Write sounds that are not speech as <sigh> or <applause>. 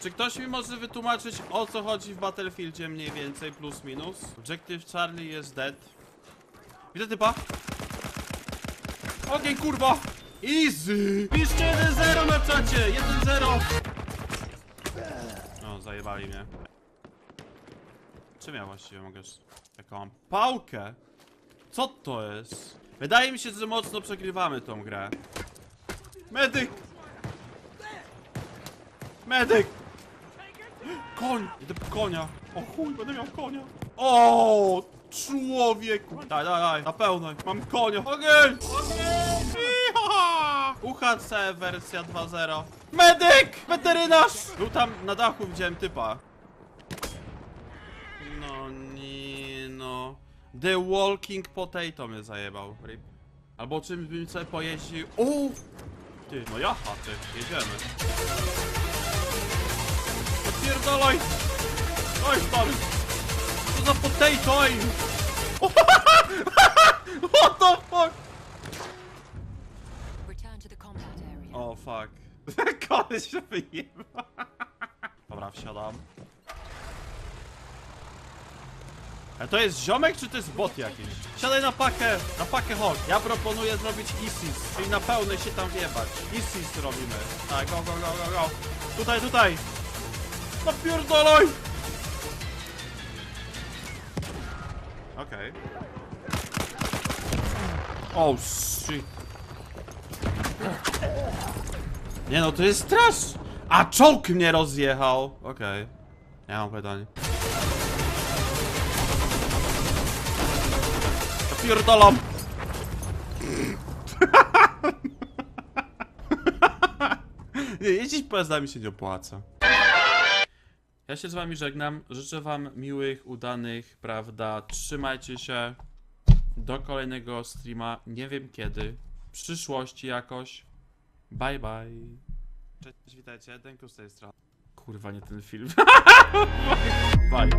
Czy ktoś mi może wytłumaczyć o co chodzi w Battlefieldzie mniej więcej, plus minus? Objective Charlie jest dead. Widzę typa. Ogień kurwa! Easy! Piszcie 1-0 na czacie! 1-0! No, zajebali mnie. Czym ja właściwie mogę... Jaką mam pałkę? Co to jest? Wydaje mi się, że mocno przegrywamy tą grę. Medyk! Medyk! Koń! Idę po konia. O chuj, będę miał konia. O, człowieku! Daj, daj, daj, na pełno. Mam konia. Ogień! Ogień! UHC wersja 2.0. Medyk! Weterynarz! Był tam na dachu, widziałem typa. No nie no. The Walking Potato mnie zajebał. Rip. Albo czymś bym sobie pojeździł. O! Ty, no jaha, ty, jedziemy. Odpierdolaj! Oj, stary! Co za potato aim? <laughs> What the fuck? Return to the combat area. O, fuck. <laughs> Koleś się wyjeba. <laughs> Dobra, wsiadam. A to jest ziomek, czy to jest bot jakiś? Siadaj na pakę, na pakę chodź. Ja proponuję zrobić ISIS, czyli na pełnej się tam wjebać. ISIS robimy. Tak, go, go, go, go, go. Tutaj, tutaj. Napierdolaj! Okej. Oh, shit. Nie no, to jest straż! A czołg mnie rozjechał! Okej. Nie mam pytań. Zapierdalam! <laughs> nie, jeździć pojazdami się nie opłaca. Ja się z wami żegnam. Życzę wam miłych, udanych, prawda? Trzymajcie się. Do kolejnego streama. Nie wiem kiedy. W przyszłości jakoś. Bye bye. Cześć, witajcie. Denku z tej strony. Kurwa, nie ten film. <laughs> bye.